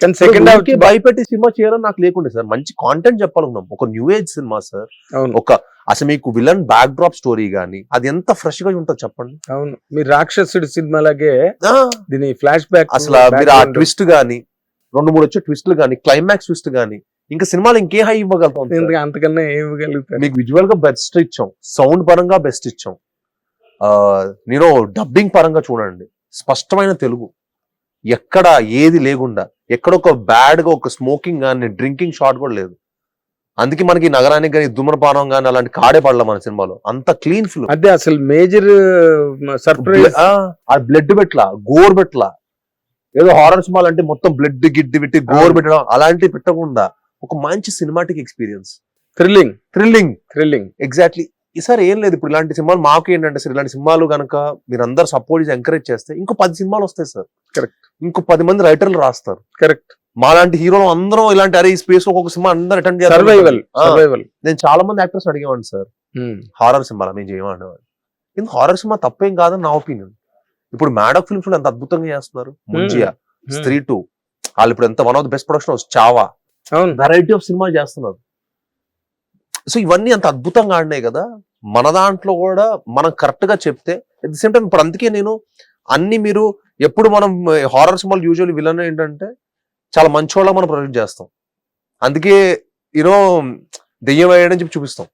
కానీ second half భయపెట్టి cinema చేయాలని నాకు లేకుండే సార్. మంచి కాంటెంట్ చెప్పాలనుకున్నాం ఒక న్యూ ఏజ్ సినిమా సార్. ఒక అసలు మీకు విలన్ బ్యాక్ డ్రాప్ స్టోరీ గానీ అది ఎంత ఫ్రెష్గా ఉంటుంది చెప్పండి. అవును. మీరు రాక్షసుడి సినిమాలాగే ఆ, దీని ఫ్లాష్ బ్యాక్ అసలు మీరు ఆ ట్విస్ట్ గానీ రెండు మూడు వచ్చే ట్విస్ట్లు గానీ క్లైమాక్స్ ట్విస్ట్ గానీ ఇంకా సినిమాలు ఇంకే హై ఇవ్వగలుగుతాం? అంతకన్నా ఏం ఇవ్వగలుగుతారు? మీకు విజువల్గా బెస్ట్ ఇచ్చాం. సౌండ్ పరంగా బెస్ట్ ఇచ్చాం. నేను డబ్బింగ్ పరంగా చూడండి. స్పష్టమైన తెలుగు. ఎక్కడ ఏది లేకుండా ఎక్కడ ఒక బ్యాడ్గా ఒక స్మోకింగ్ కానీ డ్రింకింగ్ షాట్ కూడా లేదు. అందుకే మనకి నగరానికి కానీ ధూమ్రపానం కానీ అలాంటి కాడే పడలే మన సినిమాలో. అంత క్లీన్ ఫిల్మ్ అదే అసలు మేజర్ సర్ప్రైజ్. ఆ బ్లడ్ పెట్లా గోర్ పెట్లా ఏదో హారర్ సినిమాలు అంటే మొత్తం బ్లడ్ గిడ్డి పెట్టి గోర్. పెట్టడం అలాంటివి పెట్టకుండా ఒక మంచి cinematic experience. Thrilling. Thrilling. Thrilling. Exactly ఈసారి ఏం లేదు ఇప్పుడు ఇలాంటి సినిమాలు మాకు ఏంటంటే సార్ ఇలాంటి సినిమాలు కనుక మీరు అందరు సపోర్ట్ చేసి ఎంకరేజ్ చేస్తే ఇంకో పది సినిమాలు వస్తాయి సార్. Correct. ఇంకో పది మంది రైటర్లు రాస్తారు. కరెక్ట్ మాలాంటి హీరోలు అందరం ఇలాంటి అరే ఈ స్పేస్ ఒక్కొక్క సినిమా అందరూ అటెండ్ సర్వైవల్ సర్వైవల్ నేను చాలా మంది యాక్టర్స్ అడిగేవాడిని సార్. హారర్ సినిమా మేము చేయమనేవాడు ఇది హారర్ సినిమా తప్పేం కాదని నా ఒపీనియన్ ఇప్పుడు మ్యాడక్ ఫిల్మ్స్ ఎంత అద్భుతంగా చేస్తున్నారు. ముంజియా స్త్రీ టూ వాళ్ళు ఇప్పుడు ఎంత one of the best production Chhaava variety of cinema చేస్తున్నారు. సో ఇవన్నీ అంత అద్భుతంగా ఆడినాయి కదా. మన దాంట్లో కూడా మనం కరెక్ట్గా చెప్తే అట్ ది సేమ్ టైం ఇప్పుడు అందుకే నేను అన్ని మీరు ఎప్పుడు మనం హారర్ సినిమాలు యూజువల్లీ విలన్ ఏంటంటే చాలా మంచోళ్ళ మనం ప్రొజెక్ట్ చేస్తాం. అందుకే యూనో దెయ్యం వేయడం చెప్పి చూపిస్తాం.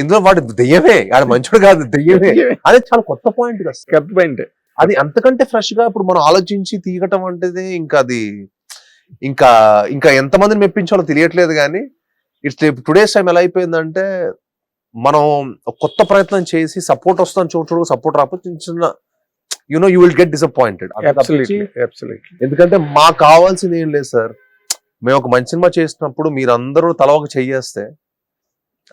ఇందులో వాడు దెయ్యమే ఆడ మంచోడు కాదు దెయ్యమే. అదే చాలా కొత్త పాయింట్ కదా. పాయింట్ అది అంతకంటే ఫ్రెష్గా ఇప్పుడు మనం ఆలోచించి తీయటం అంటే ఇంకా అది ఇంకా ఇంకా ఎంతమందిని మెప్పించాలో తెలియట్లేదు కానీ ఇట్స్ టుడేస్ టైం ఎలా అయిపోయిందంటే మనం కొత్త ప్రయత్నం చేసి సపోర్ట్ వస్తాను చూడు సపోర్ట్ రాకపోతే చిన్న చిన్న you know you will get disappointed ఎందుకంటే మాకు కావాల్సింది ఏం లేదు సార్. మేము ఒక మంచి సినిమా చేసినప్పుడు మీరందరూ తల ఒక చెయ్యేస్తే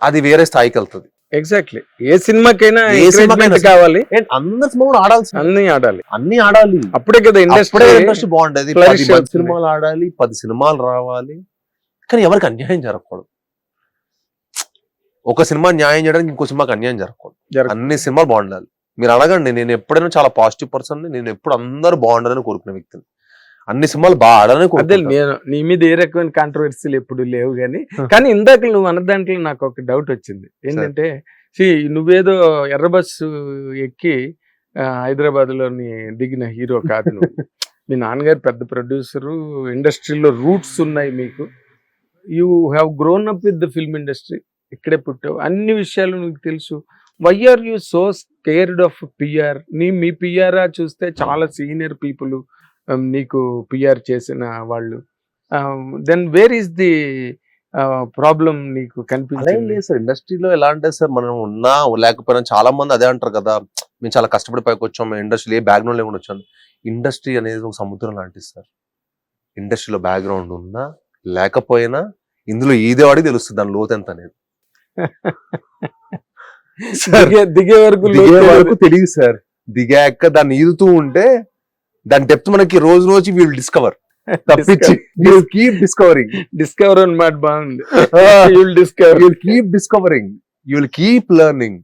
అది వేరే స్థాయికి వెళ్తుంది. ఎగ్జాక్ట్లీ ఏ సినిమాకైనా ఏ సినిమాకైనా కావాలి. అందరి సినిమా కూడా ఆడాల్సింది అన్ని ఆడాలి. అన్ని ఆడాలి. అప్పుడే కదా ఇండస్ట్రీ ఇండస్ట్రీ అవుతుంది. సినిమాలు ఆడాలి పది సినిమాలు రావాలి. కానీ ఎవరికి అన్యాయం జరగకూడదు. ఒక సినిమా న్యాయం చేయడానికి ఇంకో సినిమాకి అన్యాయం జరగకూడదు. జరగ- అన్ని సినిమాలు బాగుండాలి. మీరు అడగండి నేను ఎప్పుడైనా చాలా పాజిటివ్ పర్సన్ నేను ఎప్పుడు అందరూ బాగుండాలని కోరుకునే వ్యక్తిని. అన్ని సినిమాలు బాగా ఆడాలని అదే కోరుకుంటాను. నేను నీ మీద ఏ రకమైన కాంట్రవర్సీలు ఎప్పుడు లేవు కానీ కానీ ఇందాక నువ్వు అన్న దాంట్లో నాకు ఒక డౌట్ వచ్చింది. ఏంటంటే నువ్వేదో ఎర్ర బస్సు ఎక్కి ఆ, హైదరాబాద్లోని దిగిన హీరో కాదు నువ్వు. మీ నాన్నగారు పెద్ద ప్రొడ్యూసరు ఇండస్ట్రీలో రూట్స్ ఉన్నాయి మీకు. You have grown up with the film industry ఇక్కడే పుట్టావు. అన్ని విషయాలు నీకు తెలుసు. Why are you so scared of PR నీ మీ పిఆర్ చూస్తే చాలా సీనియర్ పీపుల్ um, నీకు పిఆర్ చేసిన వాళ్ళు. Then where is the problem నీకు కనిపించింది? లేదు సార్. ఇండస్ట్రీలో ఎలా అంటే సార్ మనం ఉన్నా లేకపోయినా చాలా మంది అదే అంటారు కదా. మేము చాలా కష్టపడి పైకి వచ్చాము మేము ఇండస్ట్రీ ఏ బ్యాక్గ్రౌండ్ లేకుండా వచ్చాను ఇండస్ట్రీ అనేది ఒక సముద్రం లాంటిది సార్. ఇండస్ట్రీలో బ్యాక్గ్రౌండ్ ఉన్నా లేకపోయినా ఇందులో ఈదేవాడికి తెలుస్తుంది దాని లోతు ఎంత అనేది. దిగే వరకు దిగే వరకు తెలియదు సార్. దిగాక దాన్ని ఈదుతూ ఉంటే దాని డెప్త్ మనకి రోజు రోజు వీల్ డిస్కవర్ తప్పించి కీప్ డిస్కవరింగ్ డిస్కవర్ అన్నమాట బాగుంది you'll discover you'll keep discovering. You'll keep learning.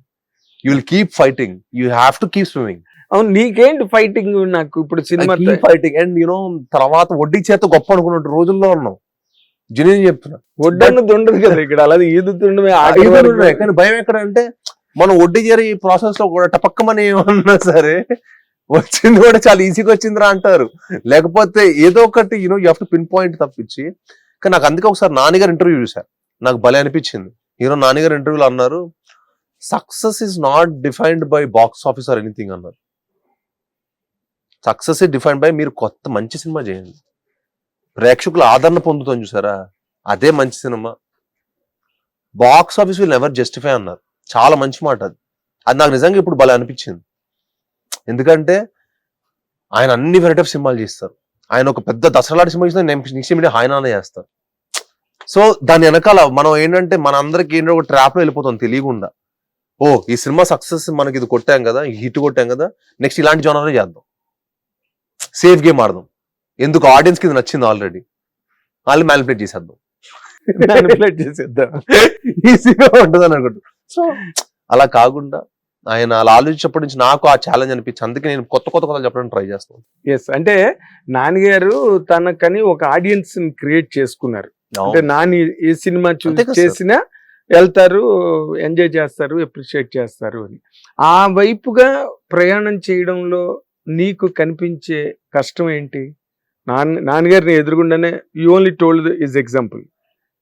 You'll keep fighting. You have to keep swimming. అవును నీకేంటి ఫైటింగ్ నాకు? ఇప్పుడు సినిమా and you know తర్వాత వడ్డీ చేత గొప్ప అనుకున్న రోజుల్లో ఉన్నాం. జునియర్ చెప్తున్నా. ఒడ్డన్నది ఉండదు కదా ఇక్కడ? అలాగే ఈదుతుండమే. కానీ భయం ఎక్కడ అంటే మనం వడ్డీ చేరి ప్రాసెస్లో కూడా టపక్కమని ఏమన్నా సరే వచ్చింది కూడా చాలా ఈజీగా వచ్చిందిరా అంటారు. లేకపోతే ఏదో ఒకటి you know you to pinpoint తప్పించి. కానీ నాకు అందుకే ఒకసారి నాన్నగారు ఇంటర్వ్యూ చూశారు నాకు భలే అనిపించింది. హీరో నాన్నగారు ఇంటర్వ్యూలో అన్నారు success is not defined by box office or anything అన్నారు. సక్సెస్ ఇస్ డిఫైన్డ్ బై మీరు కొత్త మంచి సినిమా చేయండి. ప్రేక్షకుల ఆదరణ పొందుతాం చూసారా? అదే మంచి cinema. Box office will never justify అన్నారు. చాలా మంచి మాట అది. అది నాకు నిజంగా ఇప్పుడు భలే అనిపించింది. ఎందుకంటే ఆయన అన్ని వెరైటీ ఆఫ్ సినిమాలు చేస్తారు. ఆయన ఒక పెద్ద దసరాలాంటి సినిమా చేసిన నెక్స్ట్ మీడియా ఆయననే చేస్తారు సో దాని వెనకాల మనం ఏంటంటే మన అందరికి ఏంటో ఒక ట్రాప్లో వెళ్ళిపోతాం తెలియకుండా. ఓ ఈ సినిమా సక్సెస్ మనకి ఇది కొట్టాం కదా హిట్ కొట్టాం కదా నెక్స్ట్ ఇలాంటి జోనరే చేద్దాం. సేఫ్ గేమ్ ఆడదాం. ఎందుకు ఆడియన్స్కి ఇది నచ్చింది ఆల్రెడీ వాళ్ళు మ్యానిపులేట్ చేసేద్దాం. Manipulate చేసేద్దాం. ఈజీగా ఉంటుంది అని అనుకుంటా. సో అలా కాకుండా ఆయన అలా ఆలోచించినప్పటి నుంచి నాకు ఆ ఛాలెంజ్ అనిపించి అందుకే నేను కొత్త కొత్త కథలు చెప్పడానికి ట్రై చేస్తాను. ఎస్ అంటే నాన్నగారు తనకని ఒక ఆడియన్స్ని క్రియేట్ చేసుకున్నారు. అంటే నాని ఏ సినిమా కదా. చేసినా వెళ్తారు ఎంజాయ్ చేస్తారు అప్రిషియేట్ చేస్తారు అని. ఆ వైపుగా ప్రయాణం చేయడంలో నీకు కనిపించే కష్టం ఏంటి? నాన్న నాన్నగారిని ఎదురుగుండానే you only told is example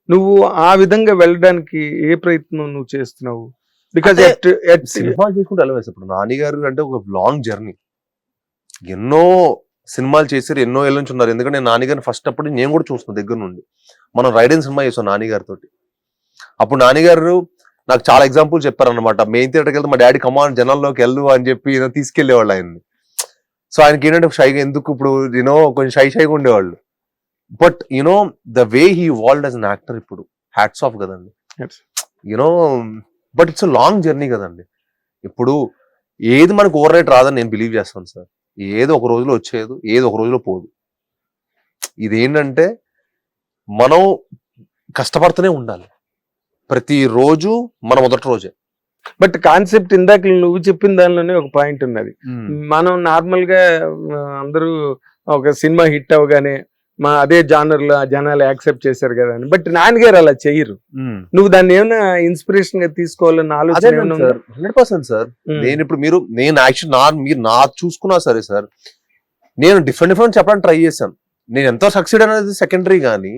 నువ్వు ఆ విధంగా వెళ్ళడానికి ఏ ప్రయత్నం నువ్వు చేస్తున్నావు? బికాజ్ అంటే సినిమా చేసుకుంటే వెళ్ళవేసి ఇప్పుడు నాని గారు అంటే ఒక లాంగ్ జర్నీ ఎన్నో సినిమాలు చేశారు ఎన్నో ఏళ్ళ నుంచి ఉన్నారు. ఎందుకంటే నేను నాన్నగారిని ఫస్ట్ అప్పుడు నేను కూడా చూస్తున్నాను దగ్గర నుండి. మనం రైడింగ్ సినిమా చేసాం నాన్నగారితో అప్పుడు నాన్నగారు నాకు చాలా ఎగ్జాంపుల్ చెప్పారనమాట మెయిన్ థియేటర్కి వెళ్తే మా డాడీ కమాండ్ జనాల్లోకి వెళ్ళు అని చెప్పి తీసుకెళ్ళేవాళ్ళు ఆయన్ని. సో ఆయనకి ఏంటంటే షైగా ఎందుకు ఇప్పుడు యూనో కొంచెం షై షైగా ఉండేవాళ్ళు. But you know the way he evolved as an actor ఇప్పుడు హ్యాట్స్ ఆఫ్ కదండి. You know but it's long journey కదండి. ఇప్పుడు ఏది మనకు ఓవర్ నైట్ రాదని నేను బిలీవ్ చేస్తాను సార్. ఏదో ఒక రోజులో వచ్చేది ఏదో ఒక రోజులో పోదు. ఇది ఏంటంటే మనం కష్టపడుతూనే ఉండాలి. ప్రతి రోజు మన మొదటి రోజే. బట్ కాన్సెప్ట్ ఇందాక నువ్వు చెప్పిన దానిలోనే ఒక పాయింట్ ఉన్నది. మనం నార్మల్గా ఆ, అందరూ ఒక సినిమా హిట్ అవగానే మా అదే జానర్లో జనాలు యాక్సెప్ట్ చేశారు కదా అని. బట్ నాన్నగారు అలా చెయ్యరు. నువ్వు దాన్ని ఏమైనా ఇన్స్పిరేషన్గా తీసుకోవాలన్న ఆలోచన హండ్రెడ్ పర్సెంట్ సార్. నేను ఇప్పుడు మీరు నేను యాక్చువల్ నా మీరు నా చూసుకున్నా సరే సార్ నేను డిఫరెంట్ డిఫరెంట్ చెప్పడానికి ట్రై చేశాను. నేను ఎంతో సక్సీడ్ అనేది సెకండరీ కానీ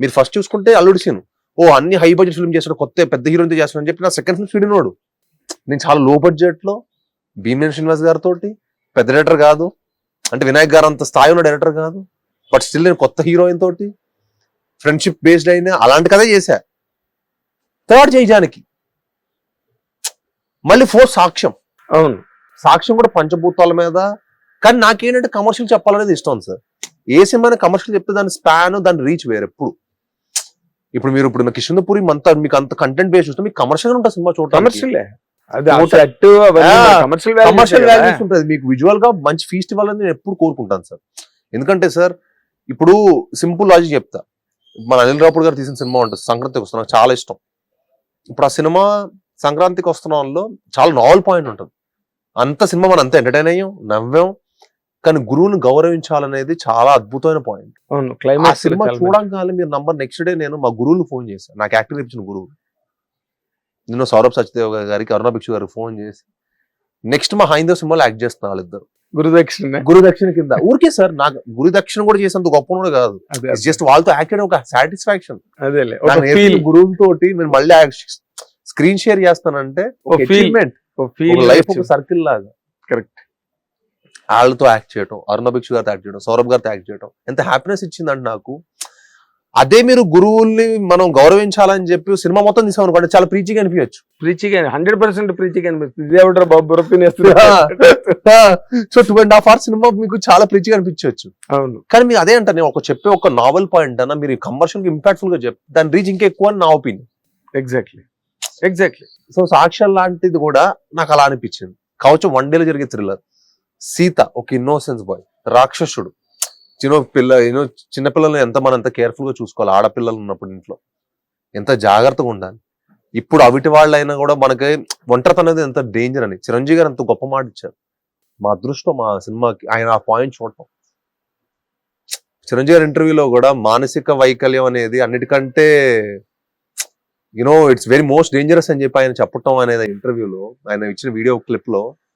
మీరు ఫస్ట్ చూసుకుంటే అల్లుడు సీన్. ఓ అన్ని హై బడ్జెట్ ఫిల్మ్ చేస్తాడు కొత్త పెద్ద హీరోతో చేస్తాడు అని చెప్పి నా సెకండ్ ఫిల్మ్ వాడు. నేను చాలా లో బడ్జెట్లో భీమేన్ శ్రీనివాస్ గారితో పెద్ద డైరెక్టర్ కాదు అంటే వినాయక్ గారు అంత స్థాయి ఉన్న డైరెక్టర్ కాదు బట్ స్టిల్ నేను కొత్త హీరోయిన్ తోటి ఫ్రెండ్షిప్ బేస్డ్ అయినా అలాంటి కథే చేశా. థర్డ్ చేయడానికి మళ్ళీ ఫోర్త్ సాక్ష్యం. అవును. సాక్ష్యం కూడా పంచభూతాల మీద కానీ నాకేంటంటే కమర్షియల్ చెప్పాలనేది ఇష్టం సార్. ఏ సినిమా కమర్షియల్ చెప్తే దాని స్పాన్ దాని రీచ్ వేరే ఎప్పుడు. ఇప్పుడు మీరు ఇప్పుడు కిషన్పూరి అంత మీకు అంత కంటెంట్ బేస్ చూస్తే మీకు కమర్షియల్ ఉంటుంది సినిమా చూడటం కమర్షియల్ వాల్యూస్ ఉంటుంది మీకు విజువల్గా మంచి ఫీస్ట్ ఇవ్వాలని నేను ఎప్పుడు కోరుకుంటాను సార్. ఎందుకంటే సార్ ఇప్పుడు సింపుల్ లాజిక్ చెప్తా. మన అనిల్ రాపుడు గారు తీసిన సినిమా ఉంటుంది. సంక్రాంతికి వస్తున్నా నాకు చాలా ఇష్టం. ఇప్పుడు ఆ సినిమా సంక్రాంతికి వస్తున్న చాలా నావల్ పాయింట్ ఉంటుంది. అంత సినిమా మనం అంత ఎంటర్టైన్ అయ్యాం నవ్వాం కానీ గురువుని గౌరవించాలనేది చాలా అద్భుతమైన పాయింట్ అవును క్లైమాక్స్ సినిమా చూడంగానే మీరు నంబర్ నెక్స్ట్ డే నేను మా గురువులు ఫోన్ చేశాను నాకు యాక్టింగ్ ఇచ్చిన గురువు. నేను సౌరభ్ సత్యదేవ్ గారికి అరుణ భిక్షు గారికి ఫోన్ చేసి నెక్స్ట్ మా హైందవ్ సినిమాలో యాక్ట్ చేస్తున్నారు వాళ్ళిద్దరు. గురుదక్షిణ గురు దక్షిణ కింద. ఊరికే సార్ నాకు గురు దక్షిణ కూడా చేసేంత గొప్ప కూడా కాదు. జస్ట్ వాళ్ళతో యాక్ట్ చేయడం ఒక సాటిస్ఫాక్షన్ గురువులతోటి నేను మళ్ళీ స్క్రీన్ షేర్ చేస్తానంటే ఒక ఒక feel. achievement, ఒక ఒక ఫీల్ లైఫ్ ఒక సర్కిల్ లాగా. కరెక్ట్ వాళ్ళతో యాక్ట్ చేయడం అరుణ భిక్షు గారితో యాక్ట్ చేయడం సౌరభ్ గారితో యాక్ట్ చేయడం ఎంత హ్యాపీనెస్ ఇచ్చిందంటే నాకు. అదే మీరు గురువుల్ని మనం గౌరవించాలని చెప్పి సినిమా మొత్తం తీసాం అనుకోండి చాలా ప్రీచిగా అనిపించచ్చు. ప్రీచిగా హండ్రెడ్ పర్సెంట్ ప్రీచిగా అనిపిస్తుంది. బాబు so two and half hours cinema మీకు చాలా ప్రీచిగా అనిపించవచ్చు అవును. కానీ మీరు అదే అంటారు నేను ఒక చెప్పే ఒక నావెల్ పాయింట్ అన్న మీరు కమర్షియల్ ఇంపాక్ట్ఫుల్గా చెప్ దాని రీచ్ ఇంకా ఎక్కువ అని నా ఒపీనియన్ ఎగ్జాక్ట్లీ ఎగ్జాక్ట్లీ సో సాక్ష్యం లాంటిది కూడా నాకు అలా అనిపించింది. కవచం వన్ డేలో జరిగే థ్రిల్లర్ సీత ఒక ఇన్నోసెన్స్ బాయ్ రాక్షసుడు. చిన్న పిల్ల యూనో చిన్నపిల్లల్ని ఎంత మనం ఎంత కేర్ఫుల్గా చూసుకోవాలి. ఆడపిల్లలు ఉన్నప్పుడు ఇంట్లో. ఎంత జాగ్రత్తగా ఉండాలి. ఇప్పుడు అవిటి వాళ్ళైనా కూడా మనకి ఒంటరితనం అనేది ఎంత డేంజర్ అని. చిరంజీవి గారు ఎంత గొప్ప మాట ఇచ్చారు. మా అదృష్టం మా సినిమాకి ఆయన ఆ పాయింట్ చూడటం. చిరంజీవి గారి ఇంటర్వ్యూలో కూడా మానసిక వైకల్యం అనేది అన్నిటికంటే you know it's very most dangerous అని చెప్పి ఆయన చెప్పటం అనేది ఇంటర్వ్యూలో ఆయన ఇచ్చిన వీడియో క్లిప్